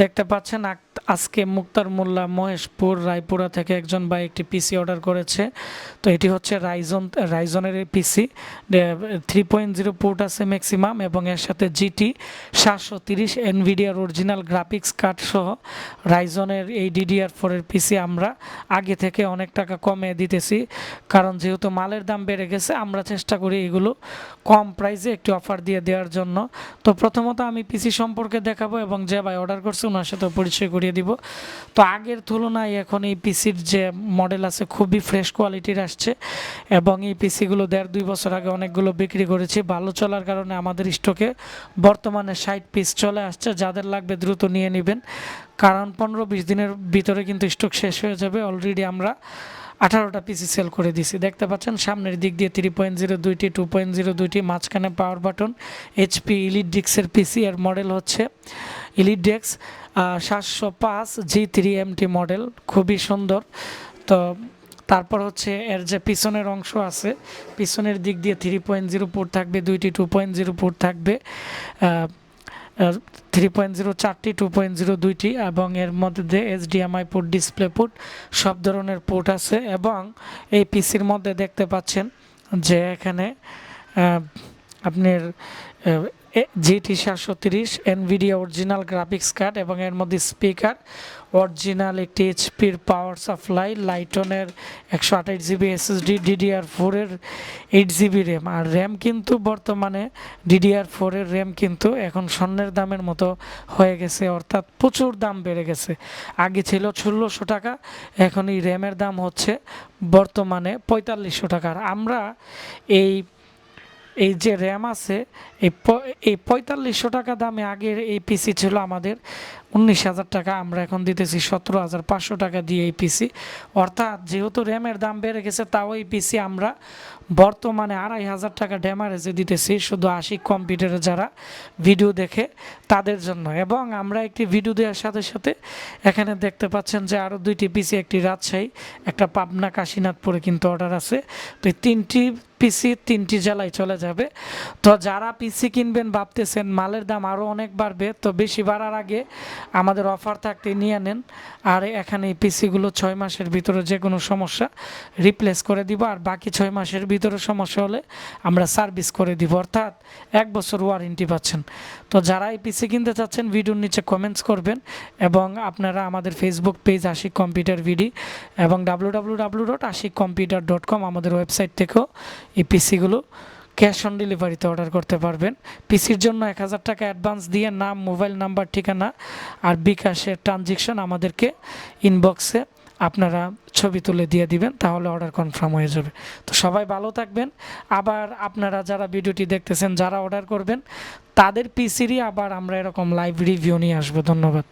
দেখতে পাচ্ছেন আজকে মুক্তার মোল্লা মহেশপুর, রায়পুরা থেকে একজন ভাই একটি পিসি অর্ডার করেছে। তো এটি হচ্ছে Ryzen রাইজনের PC three point zero port আছে ম্যাক্সিমাম এবং এর সাথে জিটি সাতশো তিরিশ এনভিডিয়ার অরিজিনাল গ্রাফিক্স কার্ড সহ রাইজনের এই ডিডিআর ফোরের পিসি আমরা আগে থেকে অনেক টাকা কমে দিতেছি। কারণ যেহেতু মালের দাম বেড়ে গেছে, আমরা চেষ্টা করি এগুলো কম প্রাইসে একটি অফার দিয়ে দেওয়ার জন্য। তো প্রথমত আমি পিসি সম্পর্কে দেখাবো এবং যে ভাই অর্ডার করছে ওনার সাথে পরিচয় করিয়ে দিব। তো আগের তুলনায় এখন এই পিসির যে মডেল আছে খুবই ফ্রেশ কোয়ালিটির আসছে এবং এই পিসিগুলো দেড় দুই বছর আগে অনেকগুলো বিক্রি করেছি। ভালো চলার কারণে আমাদের স্টকে বর্তমানে ষাট পিস চলে আসছে। যাদের লাগবে দ্রুত নিয়ে নেবেন। কারণ পনেরো বিশ দিনের ভিতরে কিন্তু স্টক শেষ হয়ে যাবে। অলরেডি আমরা আঠারোটা পিসি সেল করে দিছি দেখতে পাচ্ছেন সামনের দিক দিয়ে থ্রি পয়েন্ট জিরো দুইটি টু পয়েন্ট জিরো দুইটি মাঝখানে পাওয়ার বাটন এইচপি ইলিট ডিক্সের পিসি এর মডেল হচ্ছে ইলিট ডেক্স সাতশো পাঁচ জি থ্রি এমটি মডেল, খুবই সুন্দর। তো তারপর হচ্ছে এর যে পিছনের অংশ আছে, পিছনের দিক দিয়ে থ্রি পয়েন্ট জিরো পোর্ট থাকবে, দুইটি টু পয়েন্ট জিরো পোর্ট থাকবে থ্রি পয়েন্ট জিরো, চারটি টু পয়েন্ট জিরো, দুইটি, এবং এর মধ্যে এইচডিএমআই পোর্ট ডিসপ্লে পোর্ট সব ধরনের পোর্ট আছে, এবং এই পিসির মধ্যে দেখতে পাচ্ছেন যে এখানে আপনার জিটি সাতশো তিরিশ এনভিডিয়া অরিজিনাল গ্রাফিক্স কার্ড এবং এর মধ্যে স্পিকার, অরিজিনাল একটি এইচপির পাওয়ার সাপ্লাই লাইটনের একশো আঠাশ জিবি এসএসডি ডিডিআর ফোরের এইট জিবি র্যাম আর র্যাম কিন্তু বর্তমানে ডিডিআর ফোরের র্যাম কিন্তু এখন স্বর্ণের দামের মতো হয়ে গেছে, অর্থাৎ প্রচুর দাম বেড়ে গেছে। আগে ছিল ষোলোশো টাকা, এখন এই র্যামের দাম হচ্ছে বর্তমানে পঁয়তাল্লিশশো টাকা। আর আমরা এই এই যে র্যাম আছে এই পঁয়তাল্লিশশো টাকা দামে আগের এই পিসি ছিল আমাদের। উনিশ হাজার টাকা আমরা এখন দিতেছি, সতেরো হাজার পাঁচশো টাকা দিয়ে এই পিসি। অর্থাৎ যেহেতু র্যামের দাম বেড়ে গেছে, তাও এই পিসি আমরা বর্তমানে আড়াই হাজার টাকা ড্যামারেজে দিতেছি, শুধু আশিক কম্পিউটারে যারা ভিডিও দেখে তাদের জন্য। এবং আমরা একটি ভিডিও দেওয়ার সাথে সাথে এখানে দেখতে পাচ্ছেন যে আরও দুইটি পিসি, একটি রাজশাহী, একটা পাবনা কাশীনাথপুরে কিন্তু অর্ডার আছে। তো এই তিনটি পিসি তিনটি জেলায় চলে যাবে। তো যারা পিসি কিনবেন ভাবতেছেন মালের দাম আরও অনেক বাড়বে, তো বেশি বাড়ার আগে আমাদের অফার থাকতে নিয়ে নেন। আর এখানে এই পিসিগুলো ছয় মাসের ভিতরে যে কোনো সমস্যা রিপ্লেস করে দিব। আর বাকি ছয় মাসের ভিতরে সমস্যা হলে আমরা সার্ভিস করে দিব। অর্থাৎ এক বছর ওয়ারেন্টি পাচ্ছেন। তো যারা এই পিসি কিনতে চাচ্ছেন ভিডিওর নিচে কমেন্টস করবেন এবং আপনারা আমাদের ফেসবুক পেজ আশিক কম্পিউটার ভিডি এবং W W W dot Ashik computer dot com আমাদের ওয়েবসাইট থেকেও এই পিসিগুলো ক্যাশ অন ডেলিভারিতে অর্ডার করতে পারবেন। পিসির জন্য এক হাজার টাকা অ্যাডভান্স দিয়ে নাম, মোবাইল নাম্বার, ঠিকানা আর বিকাশের ট্রানজেকশন আমাদেরকে ইনবক্সে আপনারা ছবি তুলে দিয়ে দিবেন, তাহলে অর্ডার কনফার্ম হয়ে যাবে। তো সবাই ভালো থাকবেন। আবার আপনারা যারা ভিডিওটি দেখতেছেন, যারা অর্ডার করবেন, তাদের পিসিরই আবার আমরা এরকম লাইভ রিভিউ নিয়ে আসব। ধন্যবাদ।